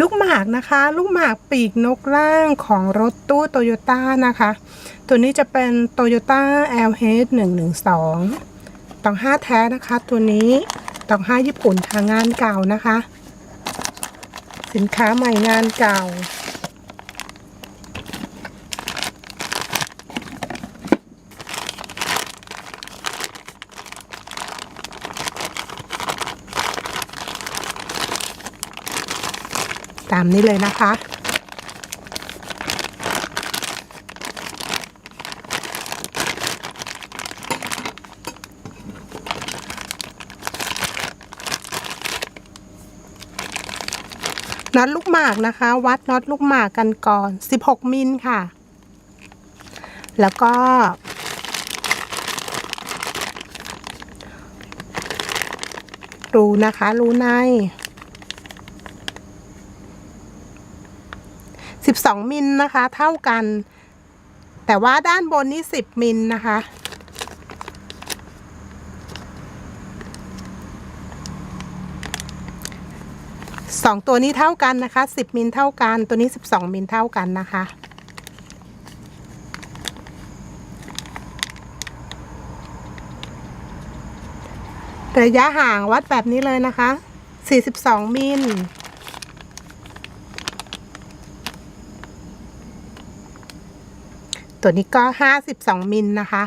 ลูกหมากนะคะ ลูกหมากปีกนกร่างของรถตู้โตโยต้านะคะ ตัวนี้จะเป็นโตโยต้า LH 112ต่องห้าแท้นะคะ ตัวนี้ต่องห้าญี่ปุ่นทางงานเก่านะคะ สินค้าใหม่งานเก่า ตามนี้เลยนะคะ น็อตลูกหมากนะคะ วัดน็อตลูกหมากกันก่อน 16 มิลค่ะ แล้วก็รูนะคะ รูใน 12 มิลนะคะ เท่ากัน แต่ว่าด้านบนนี่10 มิลนะคะ สองตัวนี้เท่ากันนะคะ 10 มิลเท่ากัน ตัวนี้ 12 มิลเท่ากันนะคะระยะห่างวัดแบบนี้เลยนะคะ 42 มิล ตัวนี้ก็ 52 มิลนะคะ